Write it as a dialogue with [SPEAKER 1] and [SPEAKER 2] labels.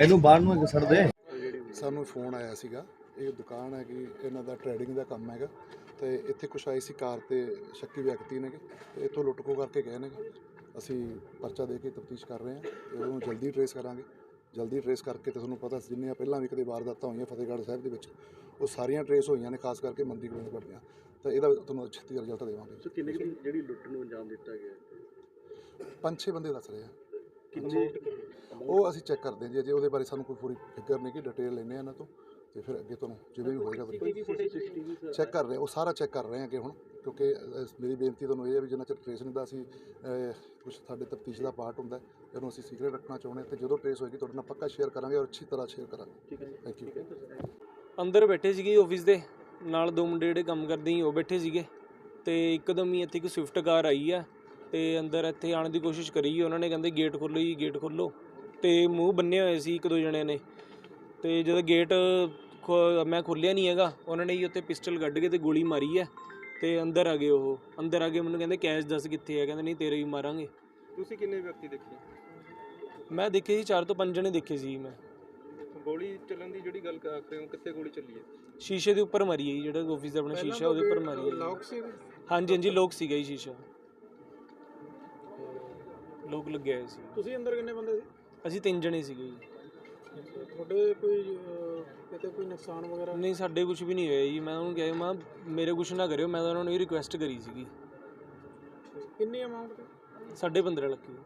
[SPEAKER 1] ਇਹਨੂੰ ਬਾਹਰ ਨੂੰ ਇੱਕ ਛੱਡ ਦੇ।
[SPEAKER 2] ਸਾਨੂੰ ਫੋਨ ਆਇਆ ਸੀਗਾ। ਇਹ ਦੁਕਾਨ ਹੈ ਕਿ ਇਹਨਾਂ ਦਾ ਟ੍ਰੇਡਿੰਗ ਦਾ ਕੰਮ ਹੈਗਾ। ਤੇ ਇੱਥੇ ਕੁਛ ਆਈ ਸੀ ਕਾਰ ਤੇ ਸ਼ੱਕੀ ਵਿਅਕਤੀ ਨੇ ਤੇ ਇੱਥੋਂ ਲੁੱਟਕੋ ਕਰਕੇ ਗਏ ਨੇ ਅਸੀਂ ਪਰਚਾ ਦੇ ਕੇ ਤਫਤੀਸ਼ ਕਰ ਰਹੇ ਹਾਂ। ਇਹਨੂੰ ਜਲਦੀ ਟ੍ਰੇਸ ਕਰਾਂਗੇ। ਜਲਦੀ ਟਰੇਸ ਕਰਕੇ ਤੇ ਤੁਹਾਨੂੰ ਪਤਾ ਜਿੰਨੀਆਂ ਪਹਿਲਾਂ ਵੀ ਕਦੇ ਵਾਰਦਾਤਾਂ ਹੋਈਆਂ ਫਤਿਹਗੜ੍ਹ ਸਾਹਿਬ ਦੇ ਵਿੱਚ ਉਹ ਸਾਰੀਆਂ ਟਰੇਸ ਹੋਈਆਂ ਨੇ ਖਾਸ ਕਰਕੇ ਮੰਦੀ ਗੋਬਿੰਦ ਪੜੀਆਂ ਤਾਂ ਇਹਦਾ ਤੁਹਾਨੂੰ ਛੇਤੀ ਰਿਜ਼ਲਟ ਦੇਵਾਂਗੇ।
[SPEAKER 3] ਸੋ ਕਿੰਨੇ ਕੁ ਜਿਹੜੀ ਲੁੱਟ ਨੂੰ ਅੰਜਾਮ ਦਿੱਤਾ ਗਿਆ?
[SPEAKER 2] ਪੰਜ ਛੇ ਬੰਦੇ ਦੱਸ ਰਹੇ ਆ।
[SPEAKER 3] ਕਿੰਨੇ
[SPEAKER 2] ਉਹ ਅਸੀਂ ਚੈੱਕ ਕਰਦੇ ਹਾਂ ਜੀ ਜੇ ਉਹਦੇ ਬਾਰੇ ਸਾਨੂੰ ਕੋਈ ਪੂਰੀ ਫਿਗਰ ਨਹੀਂ ਕਿ ਡਿਟੇਲ ਲੈਣੇ ਆ ਇਹਨਾਂ ਤੋਂ ਤੇ ਫਿਰ ਅੱਗੇ ਤੁਹਾਨੂੰ ਜਿਵੇਂ ਵੀ ਹੋਏਗਾ ਚੈੱਕ ਕਰ ਰਹੇ ਹਾਂ, ਉਹ ਸਾਰਾ ਚੈੱਕ ਕਰ ਰਹੇ ਹਾਂ ਕਿ ਹੁਣ। ਕਿਉਂਕਿ ਮੇਰੀ ਬੇਨਤੀ ਤੁਹਾਨੂੰ ਇਹ ਹੈ ਵੀ ਜਿੰਨਾ ਚਿਰ ਟ੍ਰੇਸ ਨਹੀਂ ਦਾ ਅਸੀਂ ਕੁਝ ਸਾਡੇ ਤਫਤੀਸ਼ ਦਾ ਪਾਰਟ ਹੁੰਦਾ ਇਹਨੂੰ ਅਸੀਂ ਸੀਕ੍ਰੇਟ ਰੱਖਣਾ ਚਾਹੁੰਦੇ ਤੇ ਜਦੋਂ ਟ੍ਰੇਸ ਹੋਏਗੀ ਤੁਹਾਡੇ ਨਾਲ ਪੱਕਾ ਸ਼ੇਅਰ ਕਰਾਂਗੇ ਔਰ ਅੱਛੀ ਤਰ੍ਹਾਂ ਸ਼ੇਅਰ ਕਰਾਂਗੇ।
[SPEAKER 3] ਠੀਕ ਹੈ ਜੀ।
[SPEAKER 2] ਥੈਂਕ ਯੂ
[SPEAKER 4] ਅੰਦਰ ਬੈਠੇ ਸੀਗੇ ਆਫਿਸ ਦੇ ਨਾਲ ਦੋ ਮੁੰਡੇ ਜਿਹੜੇ ਕੰਮ ਕਰਦੇ ਸੀ ਉਹ ਬੈਠੇ ਸੀਗੇ ਤੇ ਇੱਕਦਮ ਹੀ ਇੱਥੇ ਇੱਕ ਸਵਿਫਟ ਕਾਰ ਆਈ ਆ ਤੇ ਅੰਦਰ ਇੱਥੇ ਆਉਣ ਦੀ ਕੋਸ਼ਿਸ਼ ਕਰੀ ਉਹਨਾਂ ਨੇ ਕਹਿੰਦੇ ਗੇਟ ਖੋਲ੍ਹੋ ਜੀ ਗੇਟ ਖੋਲ੍ਹੋ ਤੇ ਮੂੰਹ ਬੰਨੇ ਹੋਏ ਸੀ ਇੱਕ ਦੋ ਜਣਿਆਂ ਨੇ ਤੇ ਜਦੋਂ ਗੇਟ ਮੈਂ ਖੋਲ੍ਹਿਆ ਨਹੀਂ ਹੈਗਾ ਉਹਨਾਂ ਨੇ ਹੀ ਉੱਤੇ ਪਿਸਟਲ ਕੱਢ ਕੇ ਤੇ ਗੋਲੀ ਮਾਰੀ ਹੈ ਤੇ ਅੰਦਰ ਆ ਗਏ ਉਹ। ਅੰਦਰ ਆ ਕੇ ਮੈਨੂੰ ਕਹਿੰਦੇ ਕੈਸ਼ ਦੱਸ ਕਿੱਥੇ ਹੈ? ਕਹਿੰਦੇ ਨਹੀਂ ਤੇਰੇ ਹੀ ਮਾਰਾਂਗੇ।
[SPEAKER 5] ਤੁਸੀਂ ਕਿੰਨੇ ਵਿਅਕਤੀ ਦੇਖੇ?
[SPEAKER 4] ਮੈਂ ਦੇਖੇ ਸੀ ਚਾਰ ਤੋਂ ਪੰਜ ਜਣੇ ਦੇਖੇ ਸੀ ਮੈਂ।
[SPEAKER 5] ਗੋਲੀ ਚੱਲਣ ਦੀ ਜਿਹੜੀ ਗੱਲ ਕਰ ਰਹੇ ਹੋ ਕਿੱਥੇ ਗੋਲੀ ਚੱਲੀ ਹੈ?
[SPEAKER 4] ਸ਼ੀਸ਼ੇ ਦੇ ਉੱਪਰ ਮਾਰੀ ਹੈ ਜੀ, ਜਿਹੜਾ ਆਫਿਸ ਦਾ ਆਪਣਾ ਸ਼ੀਸ਼ਾ ਉਹਦੇ ਉੱਪਰ ਮਾਰੀ ਹੈ
[SPEAKER 5] ਲੌਕ ਸੀ?
[SPEAKER 4] ਹਾਂਜੀ ਹਾਂਜੀ ਲੋਕ ਸੀਗਾ ਜੀ ਸ਼ੀਸ਼ਾ। ਲੋਕ ਲੱਗਿਆ ਹੋਇਆ ਸੀ।
[SPEAKER 6] ਤੁਸੀਂ ਅੰਦਰ ਕਿੰਨੇ ਬੰਦੇ ਸੀ?
[SPEAKER 4] ਅਸੀਂ ਤਿੰਨ ਜਣੇ ਸੀਗੇ ਜੀ।
[SPEAKER 6] ਤੁਹਾਡੇ ਕੋਈ ਅਹ, ਕਿਤੇ ਕੋਈ ਨੁਕਸਾਨ ਵਗੈਰਾ?
[SPEAKER 4] ਨਹੀਂ ਸਾਡੇ ਕੁਝ ਵੀ ਨਹੀਂ ਹੋਇਆ ਜੀ। ਮੈਂ ਉਹਨੂੰ ਕਿਹਾ ਮੈਂ ਮੇਰੇ ਕੁਝ ਨਾ ਕਰਿਓ। ਮੈਂ ਤਾਂ ਉਹਨਾਂ ਨੂੰ ਇਹ ਰਿਕੁਐਸਟ ਕਰੀ ਸੀਗੀ।
[SPEAKER 6] ਕਿੰਨੀ ਅਮਾਉਂਟ
[SPEAKER 4] ਸਾਢੇ 15 ਲੱਖ ਜੀ